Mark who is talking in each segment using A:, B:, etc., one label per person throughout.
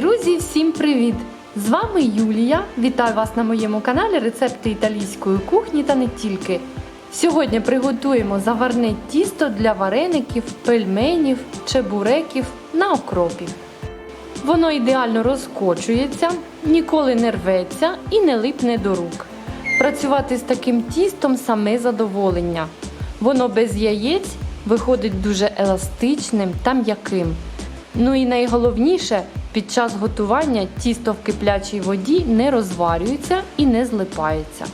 A: Друзі, всім привіт! З вами Юлія. Вітаю вас на моєму каналі Рецепти італійської кухні та не тільки. Сьогодні приготуємо заварне тісто для вареників, пельменів, чебуреків на окропі. Воно ідеально розкочується, ніколи не рветься і не липне до рук. Працювати з таким тістом саме задоволення. Воно без яєць виходить дуже еластичним та м'яким. Ну і найголовніше, під час готування тісто в киплячій воді не розварюється і не злипається.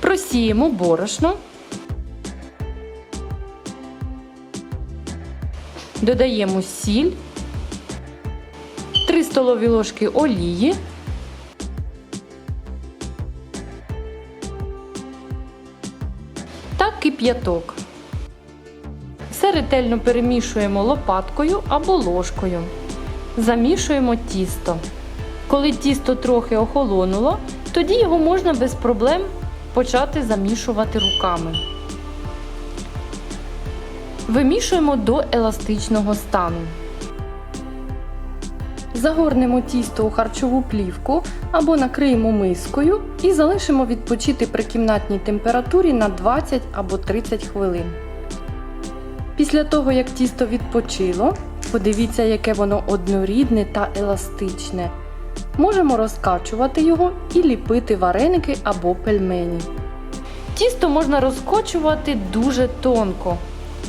A: Просіємо борошно. Додаємо сіль, 3 столові ложки олії, та кип'яток. Все ретельно перемішуємо лопаткою або ложкою. Замішуємо тісто. Коли тісто трохи охолонуло, тоді його можна без проблем почати замішувати руками. Вимішуємо до еластичного стану. Загорнемо тісто у харчову плівку або накриємо мискою і залишимо відпочити при кімнатній температурі на 20 або 30 хвилин. Після того, як тісто відпочило, подивіться, яке воно однорідне та еластичне. Можемо розкачувати його і ліпити вареники або пельмені. Тісто можна розкочувати дуже тонко,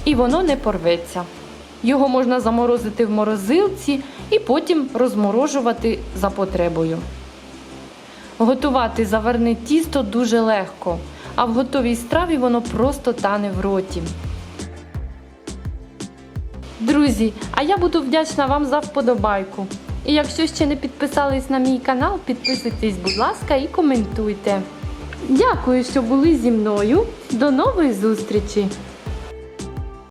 A: і воно не порветься. Його можна заморозити в морозилці і потім розморожувати за потребою. Готувати заварне тісто дуже легко, а в готовій страві воно просто тане в роті. Друзі, а я буду вдячна вам за вподобайку. І якщо ще не підписались на мій канал, підписуйтесь, будь ласка, і коментуйте. Дякую, що були зі мною. До нової зустрічі!